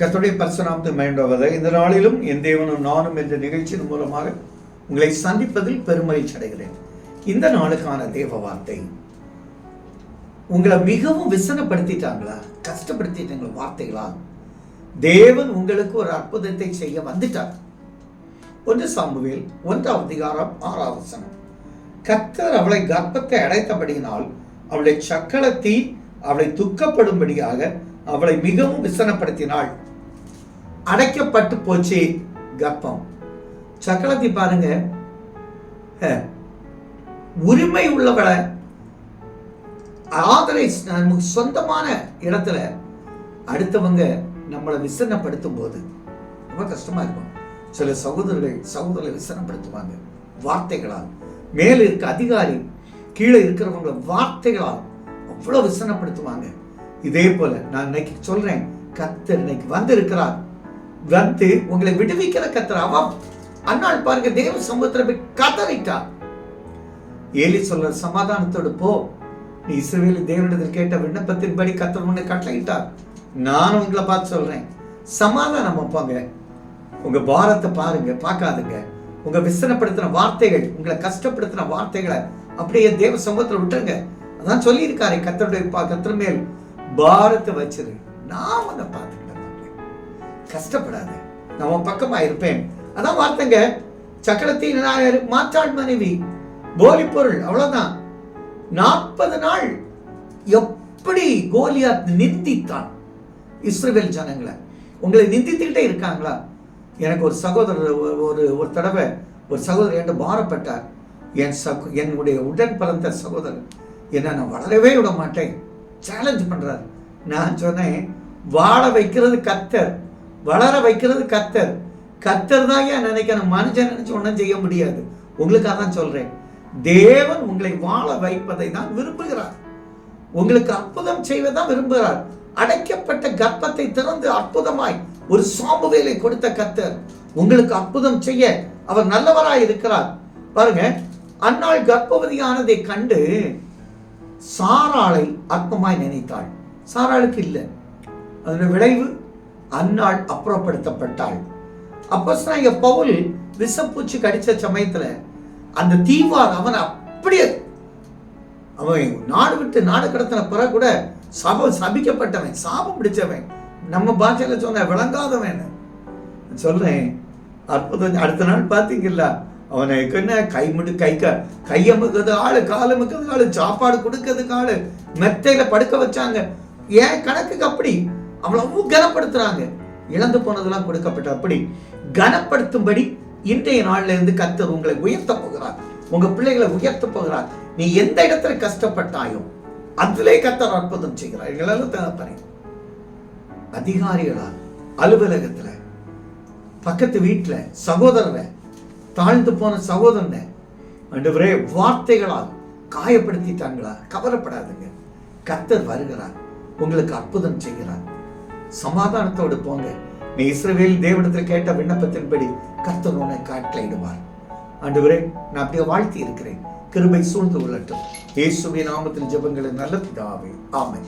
கர்த்தருடைய பரிசுநாமத்தை மேண்டவதை இந்த நாளிலும் என் தேவனும் நானும் என்ற நிகழ்ச்சியின் மூலமாக உங்களை சந்திப்பதில் பெருமகிழ்ச்சி அடைகிறேன். இந்த நாளுக்கான தேவ வார்த்தை. உங்களை மிகவும் விசனப்படுத்திட்டாங்களா? கஷ்டப்படுத்திட்டாங்களா வார்த்தைகளா? தேவன் உங்களுக்கு ஒரு அற்புதத்தை செய்ய வந்துட்டார். ஒன்று சாம்புவேல் ஒன்றாம் அதிகாரம் ஆறாம் வசனம். கர்த்தர் அவளை கர்ப்பத்தை அடைத்தபடியினால் அவளை சக்களத்தி அவளை துக்கப்படும்படியாக அவளை மிகவும் விசனப்படுத்தினாள். அடைக்கப்பட்டு போச்சு கப்பம் சக்கலத்தை பாருங்க. உரிமை உள்ளவளை ஆதரை நமக்கு சொந்தமான இடத்துல அடுத்தவங்க நம்மளை விசனப்படுத்தும் போது ரொம்ப கஷ்டமா இருக்கும். சில சகோதரர்கள் சகோதரரை விசனப்படுத்துவாங்க வார்த்தைகளால். மேலே இருக்க அதிகாரி கீழே இருக்கிறவங்கள வார்த்தைகளால் அவ்வளோ விசனப்படுத்துவாங்க. இதே போல நான் இன்னைக்கு சொல்றேன் கத்தர் இன்னைக்கு வந்திருக்கிறார். வந்து உங்களை விடுவிக்கிற கத்தர் அவ அண்ணாள் பாருங்க தேவ சமூகத்துல போய் கதறிட்டார் ஏலி சொல்ற சமாதானத்தோடு போ. நீ இஸ்ரேல் தேவனிடத்தில் கேட்ட விண்ணப்பத்தின்படி கத்தர் உன்னை கட்டளையிட்டார். நான் உங்களை பார்த்து சொல்றேன். சமாதானம் வைப்பாங்க. உங்க பாரத்தை பாருங்க பார்க்காதுங்க. உங்க விசனப்படுத்தின வார்த்தைகள் உங்களை கஷ்டப்படுத்தின வார்த்தைகளை அப்படியே தேவ சமூகத்தில் விட்டுருங்க. அதான் சொல்லியிருக்காரு கத்தருடைய பா கத்தர் மேல். பாரத்தை வச்சிரு. நான் அதை பார்த்து கஷ்டப்படாத. நான் உன் பக்கமா இருப்பேன். அதான் வார்த்தைங்க. சக்கரத்தின் நாயர் மாற்றாள் மனைவி. போலி பொருள் அவ்வளவுதான். நாற்பது நாள் எப்படி கோலியாத் நிந்தித்தான்? இஸ்ரேல் ஜனங்களை. உங்களை நிந்தித்துக்கிட்டே இருக்காங்களா? எனக்கு ஒரு சகோதரர் ஒரு- ஒரு ஒரு தடவை ஒரு சகோதரர் என்று பாரப்பட்டார். என் சகோ என்னுடைய உடன் பிறந்த சகோதரர். என்ன நான் வளரவே விட மாட்டேன். சேலஞ்ச் பண்ணுறாரு நான் சொன்னேன் வாழ வைக்கிறது கத்தர் வளர வைக்கிறது கத்தர் கத்தர் தான் ஏன் நினைக்கணும்? மனுஷன் நினைச்சு ஒன்றும் செய்ய முடியாது. உங்களுக்காக தான் சொல்றேன். தேவன் உங்களை வாழ வைப்பதை தான் விரும்புகிறார். உங்களுக்கு அற்புதம் செய்வதான் விரும்புகிறார். அடைக்கப்பட்ட கர்ப்பத்தை திறந்து அற்புதமாய் ஒரு சாம்புவேலை கொடுத்த கத்தர் உங்களுக்கு அற்புதம் செய்ய அவர் நல்லவராய் இருக்கிறார். பாருங்க அன்னாள் கர்ப்பவதியானதை கண்டு சாராளை அற்பமாய் நினைத்தாள். சாராளுக்கு இல்லை. அதனுடைய விளைவு அன்னாள் அப்புறப்படுத்தப்பட்டாள். அப்போ இங்க பவுல் விஷப்பூச்சி கடிச்ச சமயத்துல அந்த தீவார் அவன் அப்படியே அவன் நாடு விட்டு நாடு கடத்தின பிறகு கூட சப சபிக்கப்பட்டவன் சாபம் பிடிச்சவன். நம்ம பாஷையில சொன்ன விளங்காதவன் சொல்றேன் அற்புதம். அடுத்த நாள் பாத்தீங்கல்ல அவனை என்ன கை முடி கை க கையமுக்கிறது ஆளு காலமுக்கிறது ஆளு சாப்பாடு கொடுக்கறதுக்கு ஆளு மெத்தையில படுக்க வச்சாங்க. ஏன் கணக்குக்கு அப்படி? அவ்வளவு கனப்படுத்துறாங்க. இழந்து போனதெல்லாம் கொடுக்கப்பட்ட அப்படி கனப்படுத்தும்படி இன்றைய நாள்ல இருந்து கத்தர் உங்களை உயர்த்த போகிறார். உங்க பிள்ளைகளை உயர்த்த போகிறார். நீ எந்த இடத்துல கஷ்டப்பட்டாயோ அதிலே கத்தர் அற்புதம் செய்கிறார். எங்களால தேவைப்பறேன் அதிகாரிகளா அலுவலகத்துல பக்கத்து வீட்டுல சகோதரரை தாழ்ந்து போன சகோதரனை ஆண்டவரே வார்த்தைகளால் காயப்படுத்திட்டாங்களா? கவலைப்படாதுங்க. கத்தர் வருகிறார். உங்களுக்கு அற்புதம் செய்கிறார். சமாதானத்தோடு போங்க. நீ இஸ்ரவேல் தேவனத்தில் கேட்ட விண்ணப்பத்தின்படி கர்த்தர் உன்னை காட்டளையிடுவார் ஆண்டவரே நான் அப்படியே வாழ்த்தி இருக்கிறேன். கிருபை சூழ்ந்து கொள்ளட்டும் இயேசுவின் நாமத்தில் ஜெபங்களை நல்ல பிதாவே. ஆமை